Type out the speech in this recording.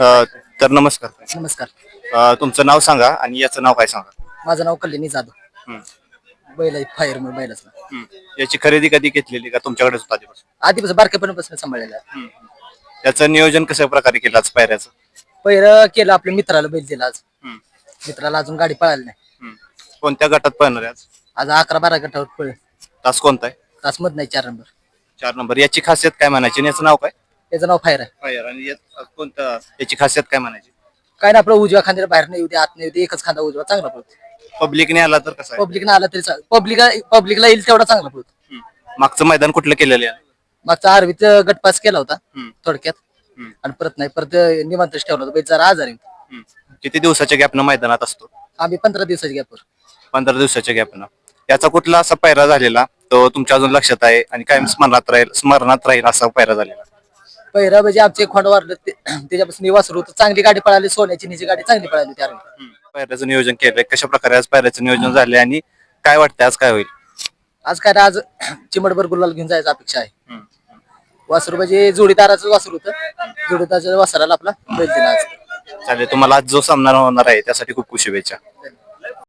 अ, तर नमस्कार. नमस्कार. अ, तुमचं नाव सांगा आणि याचं नाव काय सांगा? माझं नाव कल्याणी जाधव. हम्म. बैल आहे फायर म्हणून बैलाचं. नाव. हम्म. याची खरेदी कधी घेतलेली का तुमच्याकडेच होता आधीपासून? आधीपासून बारकेपणापासून सांभाळलेलं आहे. याचं नियोजन कशा प्रकारे केलं आज पायऱ्याचं? पहिलं केलं आपल्या मित्राला बैल दिला आज. हम्म. मित्राला अजून गाडी पळाली नाही. हम्म. कोणत्या गटात पळणार आहे आज? आज अकरा बारा गटावर पळ तास कोणता आहे? तास मध नाही चार नंबर. चार नंबर. याची खासियत काय म्हणायची आणि याचं नाव काय? त्याचं नाव फायर आहे. फायर. आणि यात कोणतं याची खासियत काय म्हणायची? काय ना आपलं उजव्या खांद्याला बाहेर नाही येऊ दे आत नाही येऊ दे एकच खांदा उजवा चांगला पळतो. पब्लिकने आला तर कसं आहे? पब्लिकला आला तरी पब्लिक पब्लिकला येईल तेवढा चांगला पळतो. हम्म. मागचं मैदान कुठलं केलेलं आहे? मागचा आरवीत गटपास केला होता हम्म. थोडक्यात. हम्म. आणि परत नाही परत निमंत्रच ठेवला होता जरा आजारी होता. हम्म. किती दिवसाच्या गॅपनं मैदानात असतो? आम्ही पंधरा दिवसाच्या गॅपवर पंधरा दिवसाच्या गॅपनं याचा कुठला असा पायरा झालेला तो तुमच्या अजून लक्षात आहे आणि कायम स्मरणात राहील स्मरणात राहील असा पायरा झालेला? पहिला म्हणजे आमचे खोंड वाढलं ते- त्याच्यापासून वासरू होतं. चांगली गाडी पळाली सोन्याची निची गाडी चांगली पळाली आरवीत. पायऱ्याचं नियोजन केलंय. कशा प्रकारे आज पायऱ्याचं नियोजन झालंय आणि काय वाटतंय? आज काय होईल? आज काय आज चिमटभर गुलाल घेऊन जायचं अपेक्षा आहे. वासरू म्हणजे जोडीदाराचं वासरू होतं. जोडीदाराच्या वासराला आपला बैल दिला आज. चालेल तुम्हाला आज जो सामना होणार आहे त्यासाठी खूप खूप शुभेच्छा.